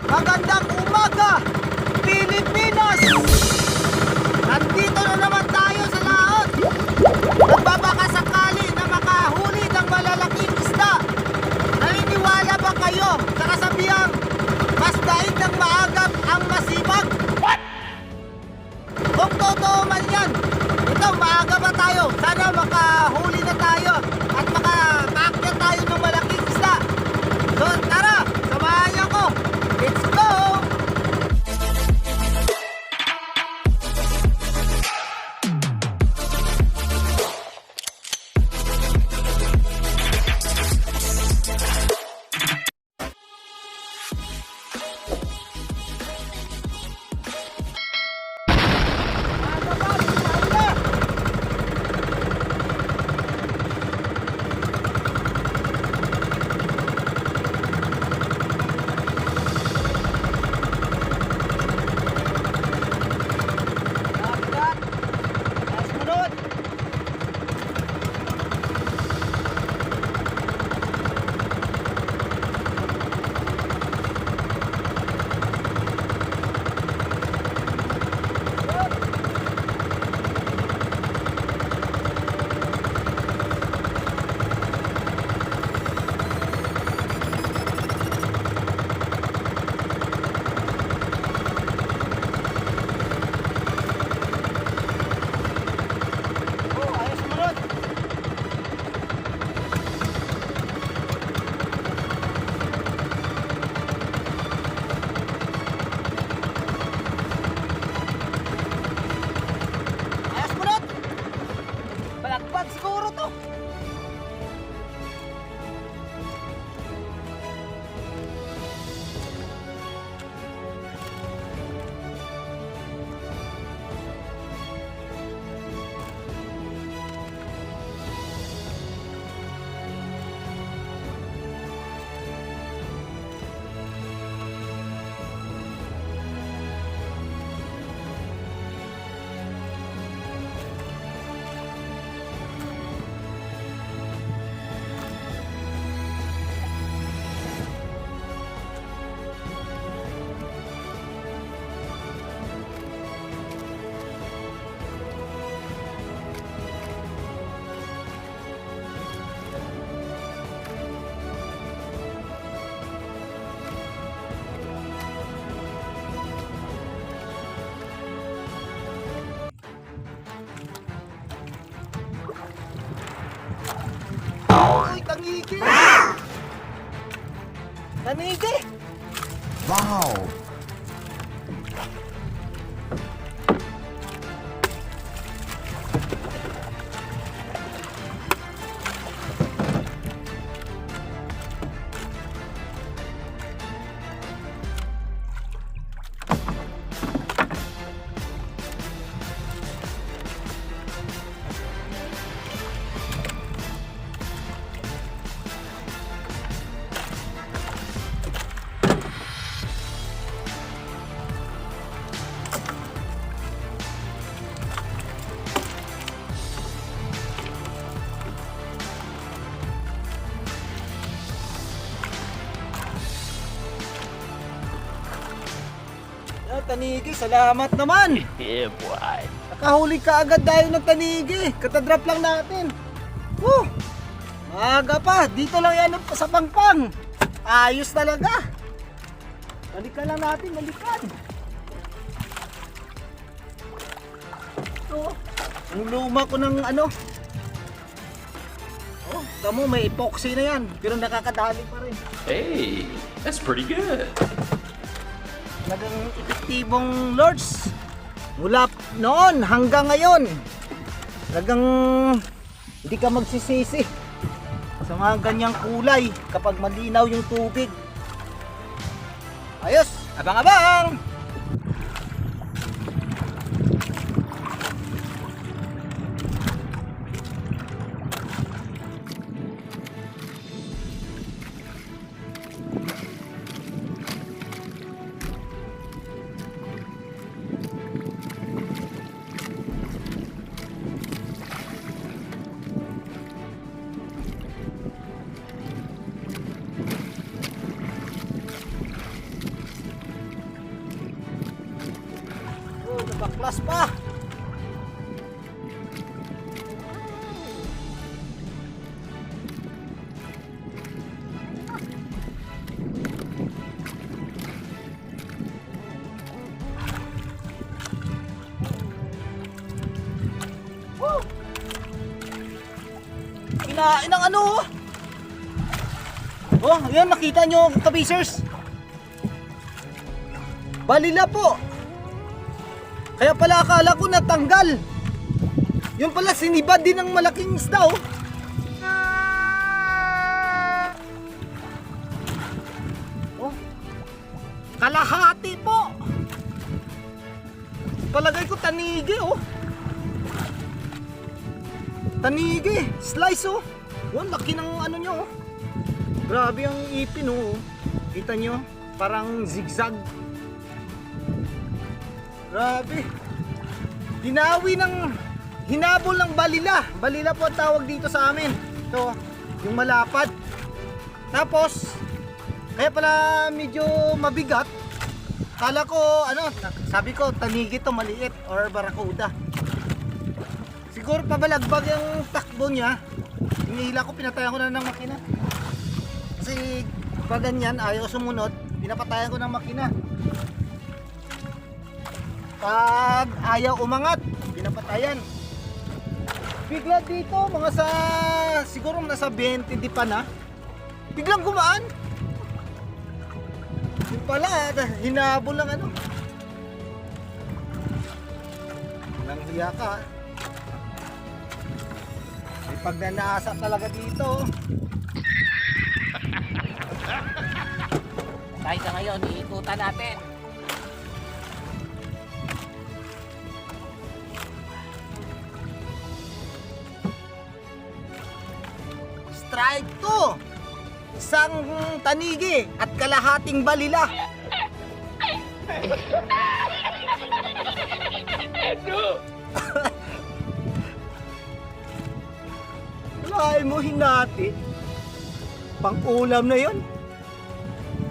Magandang umaga, Pilipinas! Nandito na naman tayo sa laot. Nagbabaka sakali na makahuli ng malalaking isda. Naniniwala ba kayo sa kasabihang mas daig ng maagap ang masipag? What? Kung totoo man yan, ito maaga pa tayo. Sana makahuli Tangigi! Wow! Ah, tanigi, salamat naman! Yeah, boy. Nakahuli ka agad dahil ng tanigi. Katadrop lang natin. Woo! Maaga pa. Dito lang yan sa pangpang. Ayos talaga. Balikan lang natin. Balikan. Ito. Ang luma ko ng ano. Oh, tamo may epoxy na yan. Pero nakakadali pa rin. Hey, that's pretty good. Talagang epektibong lords. Mula noon hanggang ngayon. Talagang hindi ka magsisisi sa mga ganyang kulay kapag malinaw yung tubig. Ayos! Abang-abang! Baklas pa! Kinain ng ano oh! Oh, ayan nakita nyo kabisers. Balila po. Kaya pala akala ko natanggal. Yun pala sinibad din ng malaking isda oh. Oh. Kalahati po. Palagay ko tanigi oh. Tanigi, slice oh. Oh, laki ng ano nyo oh. Grabe ang ipin oh. Kita nyo, parang zigzag. Grabe. Hinawi ng hinabol ng balila. Balila po ang tawag dito sa amin. Ito, yung malapad. Tapos, kaya pala medyo mabigat. Kala ko, ano, sabi ko, tanigi to maliit or barakuda. Siguro pabalagbag yung takbo niya. Hinihila ko, pinatayan ko na ng makina. Kasi pag ganyan, ayaw sumunod, pinapatayan ko ng makina. Pag ayaw umangat, pinapatayan. Bigla dito, mga sa, siguro nasa 20 di pa na, biglang gumaan. Yung pala, hinabol lang ano. Nang hiya ka. May pagnanasa talaga dito. Kahit sa ngayon, iikutan natin. Isang tanigi at kalahating balila. Wala mo hinati. Pang-ulam na yon.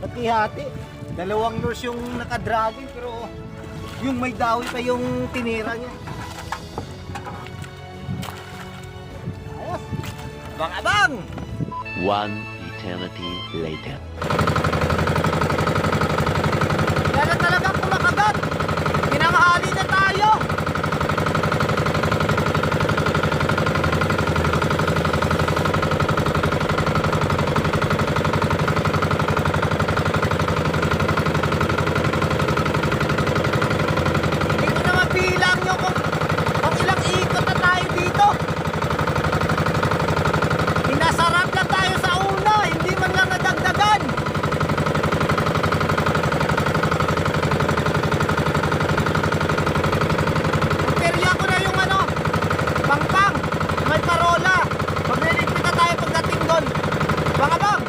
Pati hati. Dalawang nurse yung nakadragon pero yung may dawi pa yung tinira niya. Ayos. Bang-abang! One eternity later. Wala na talagang kumakagat. Pinanghali na tayo. Hindi ko na mabilang yung kung, kung ilang ikot na tayo dito. Pinasarap lang tayo sa una, hindi man lang nadagdagan. Perya ko na yung ano, pangpang, may parola. Magliligpit na tayo pagdating doon. Baka bang?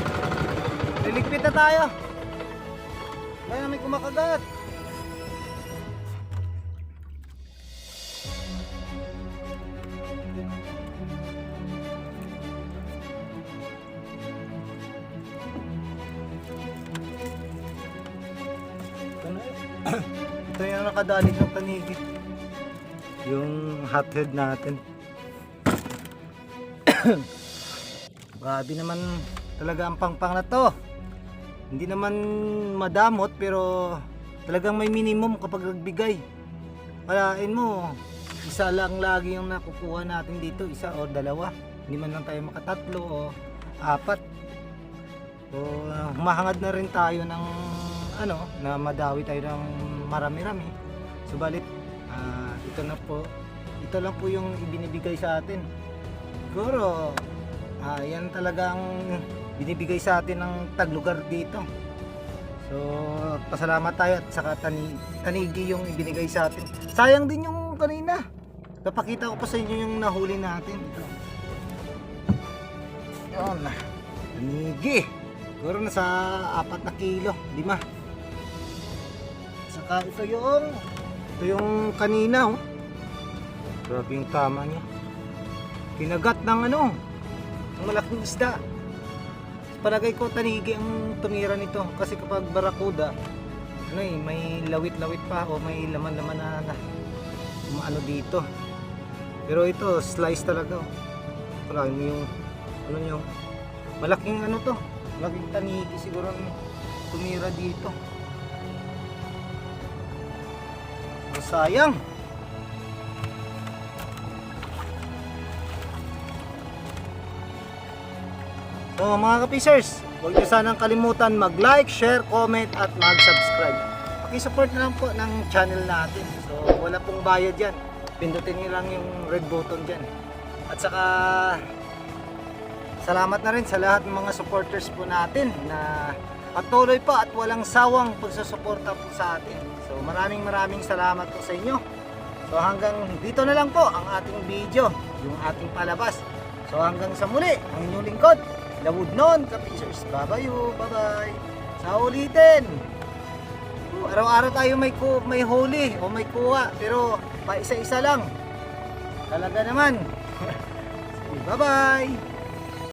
Liligpit na tayo. Kaya may kumakagat. Ito yung nakadali ng tanigi. Yung hothead natin. Grabe naman talaga ang pangpang na to. Hindi naman madamot pero talagang may minimum kapag nagbigay. Kalain mo, isa lang lagi yung nakukuha natin dito, isa o dalawa. Hindi man lang tayo makatatlo o apat. So, humahangad na rin tayo ng ano, na madawi tayo ng marami-rami. Subalit, ah, ito na po, ito lang po yung ibinibigay sa atin. Siguro, ah, yan talagang binibigay sa atin ng taglugar dito. So, pasalamat tayo at saka tani, tanigi yung ibinigay sa atin. Sayang din yung kanina. Napakita ko pa sa inyo yung nahuli natin. Ito. Yun. Tanigi. Siguro nasa apat na kilo. Lima. Saka ito yung ito yung kanina oh. Grabe yung tama niya. Kinagat ng ano, ng malaking isda. Palagay ko tanigi ang tumira nito kasi kapag barakuda, ano eh, may lawit-lawit pa o may laman-laman na, na ano dito. Pero ito, slice talaga. Try mo yung, ano nyo, malaking ano to. Malaking taniki siguro ang tumira dito. Sayang. So mga kapisers, huwag niyo sanang kalimutan mag-like, share, comment at mag-subscribe. Paki-support na lang po ng channel natin. So wala pong bayad yan. Pindutin niyo lang yung red button dyan. At saka salamat na rin sa lahat ng mga supporters po natin na patuloy pa at walang sawang pagsusuporta po sa atin. So maraming maraming salamat po sa inyo. So hanggang dito na lang po ang ating video, yung ating palabas. So hanggang sa muli, ang inyong lingkod, Lawod nun, kapisers. Bye-bye, bye-bye. Sa ulitin. Araw-araw tayo may, ku may huli o may kuha, pero pa isa-isa lang. Talaga naman. Bye-bye.